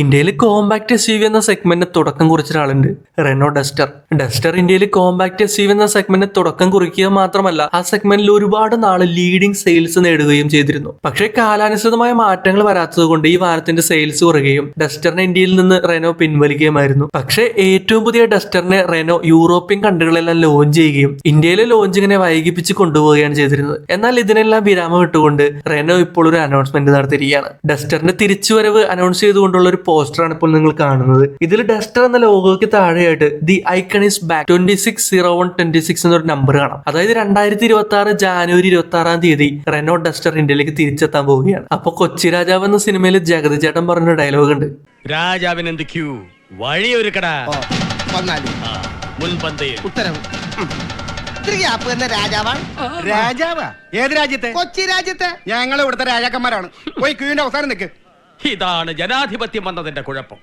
ഇന്ത്യയിൽ compact S U V എന്ന സെഗ്മെന്റിന് തുടക്കം കുറിച്ച ഒരാളുണ്ട് റെനോ ഡസ്റ്റർ ഡസ്റ്റർ ഇന്ത്യയിൽ കോമ്പാക്ട് എസ് യു വി എന്ന സെഗ്മെന്റിന് തുടക്കം കുറിക്കുക മാത്രമല്ല ആ സെഗ്മെന്റിൽ ഒരുപാട് നാൾ ലീഡിംഗ് സെയിൽസ് നേടുകയും ചെയ്തിരുന്നു. പക്ഷേ കാലാനുസൃതമായ മാറ്റങ്ങൾ വരാത്തതുകൊണ്ട് ഈ വാഹനത്തിന്റെ സെയിൽസ് കുറയുകയും ഡസ്റ്ററിനെ ഇന്ത്യയിൽ നിന്ന് റെനോ പിൻവലിക്കുകയുമായിരുന്നു. പക്ഷേ ഏറ്റവും പുതിയ ഡസ്റ്ററിനെ റെനോ യൂറോപ്യൻ കൺട്രികളെല്ലാം ലോഞ്ച് ചെയ്യുകയും ഇന്ത്യയിലെ ലോഞ്ചിങ്ങിനെ വൈകിപ്പിച്ച് കൊണ്ടുപോവുകയാണ് ചെയ്തിരുന്നത്. എന്നാൽ ഇതിനെല്ലാം വിരാമം ഇട്ടുകൊണ്ട് റെനോ ഇപ്പോൾ ഒരു അനൗൺസ്മെന്റ് നടത്തിയിരിക്കുകയാണ്. ഡസ്റ്ററിന്റെ തിരിച്ചുവരവ് അനൗൺസ് ചെയ്തുകൊണ്ടുള്ള ഒരു പോസ്റ്ററാണ് ഇപ്പോൾ നിങ്ങൾ കാണുന്നത്. ഇതിൽ ഡസ്റ്റർ എന്ന ലോഗോയ്ക്ക് താഴെയായിട്ട് the icon is back. Twenty six zero one twenty six എന്നൊരു നമ്പർ കാണാം. അതായത് രണ്ടായിരത്തി ഇരുപത്തി ആറ് ജാനുവരി ഇരുപത്തി ആറാം തീയതി റെനോ ഡസ്റ്റർ ഇന്ത്യയിലേക്ക് തിരിച്ചെത്താൻ പോവുകയാണ്. അപ്പൊ കൊച്ചി രാജാവ് എന്ന സിനിമയിൽ ജഗതി ചേട്ടൻ പറഞ്ഞ ഡയലോഗ് ഉണ്ട്. രാജാവിനെന്ത് ക്യൂ? വഴിയൊരുക്കടാ. ഒരു ആ, മുൻപന്തിയിൽ. ഉത്തരവ് ത്രിയാപ്പ് എന്ന രാജാവാണ്. രാജാവാ? ഏത് രാജ്യത്തെ? കൊച്ചി രാജ്യത്തെ. ഞങ്ങൾ ഇവിടുത്തെ രാജാക്കന്മാരാണ്. പോയി ക്യൂവിന്റെ അവസാനം നിൽക്ക് ഇതാണ് ജനാധിപത്യം വന്നതിന്റെ കുഴപ്പം.